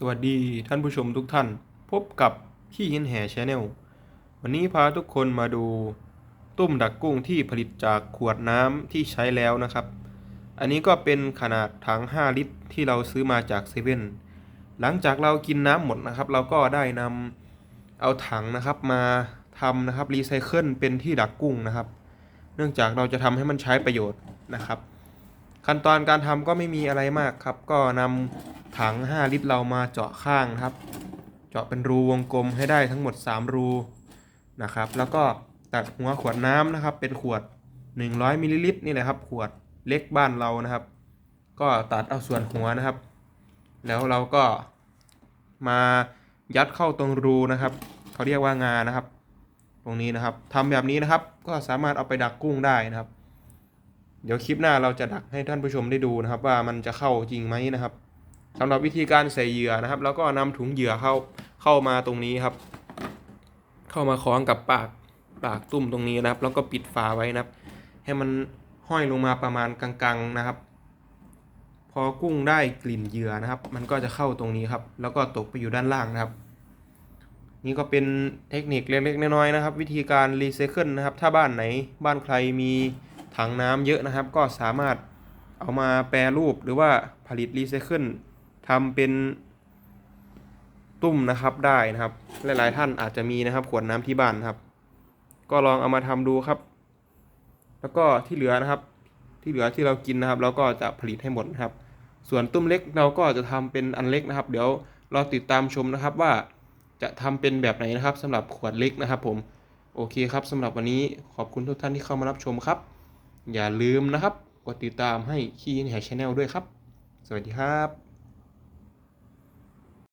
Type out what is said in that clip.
สวัสดีท่านผู้ชมทุกท่าน พบกับขี้หินแห่ชาแนลวันนี้พาทุกคนมาดูตุ้มดักกุ้งที่ผลิตจากขวดน้ำที่ใช้แล้วนะครับ อันนี้ก็เป็นขนาดถัง 5 ลิตรที่เราซื้อมาจากเซเว่นหลังจากเรากินน้ำหมดนะครับ เราก็ได้นำเอาถังนะครับมาทำนะครับรีไซเคิลเป็นที่ดักกุ้งนะครับ เนื่องจากเราจะทำให้มันใช้ประโยชน์นะครับ ขั้นตอนการทำก็ไม่มีอะไรมากครับ ก็นำ ถัง 5 ลิตรเรามาเจาะข้างนะครับ เจาะเป็นรูวงกลมให้ได้ทั้งหมด 3 รูนะครับ แล้วก็ตัดหัวขวดน้ำนะครับ เป็นขวด 100มิลลิลิตรนี่แหละครับ ขวดเล็กบ้านเรานะครับ ก็ตัดเอาส่วนหัวนะครับ แล้วเราก็มายัดเข้าตรงรูนะครับเขาเรียกว่างานะครับ ตรงนี้นะครับทำแบบนี้นะครับ ก็สามารถเอาไปดักกุ้งได้นะครับ เดี๋ยวคลิปหน้าเราจะดักให้ท่านผู้ชมได้ดูนะครับ ว่ามันจะเข้าจริงไหมนะครับ สำหรับวิธีการใส่เหยื่อนะครับ แล้วก็นำถุงเหยื่อเข้าเข้ามาตรงนี้ครับ เข้ามาคล้องกับปากปากตุ่มตรงนี้นะครับ แล้วก็ปิดฝาไว้นะครับ ให้มันห้อยลงมาประมาณกลางๆนะครับ พอกุ้งได้กลิ่นเหยื่อนะครับ มันก็จะเข้าตรงนี้ครับ แล้วก็ตกไปอยู่ด้านล่างนะครับ นี่ก็เป็นเทคนิคเล็กๆน้อยๆนะครับ วิธีการรีไซเคิลนะครับ ถ้าบ้านไหนบ้านใครมีถังน้ำเยอะนะครับ ก็สามารถเอามาแปรรูปหรือว่าผลิตรีไซเคิล ทำเป็นตุ้มนะครับได้นะครับ หลายๆท่านอาจจะมีนะครับ ขวดน้ำที่บ้านนครับ ก็ลองเอามาทำดูครับ แล้วก็ที่เหลือนะครับ ที่เหลือที่เรากินนะครับเราก็จะผลิตให้หมดนะครับ ส่วนตุ้มเล็กเราก็จะทำเป็นอันเล็กนะครับ เดี๋ยวเรอติดตามชมนะครับว่าจะทำเป็นแบบไหนนะครับสำหรับขวดเล็กนะครับ ผมโอเคครับสำหรับวันนี้ขอบคุณทุกท่านที่เข้ามารับชมครับ อย่าลืมนะครับ กดติดตามให้คีนแฮชแนลด้วยครับ สวัสดีครับ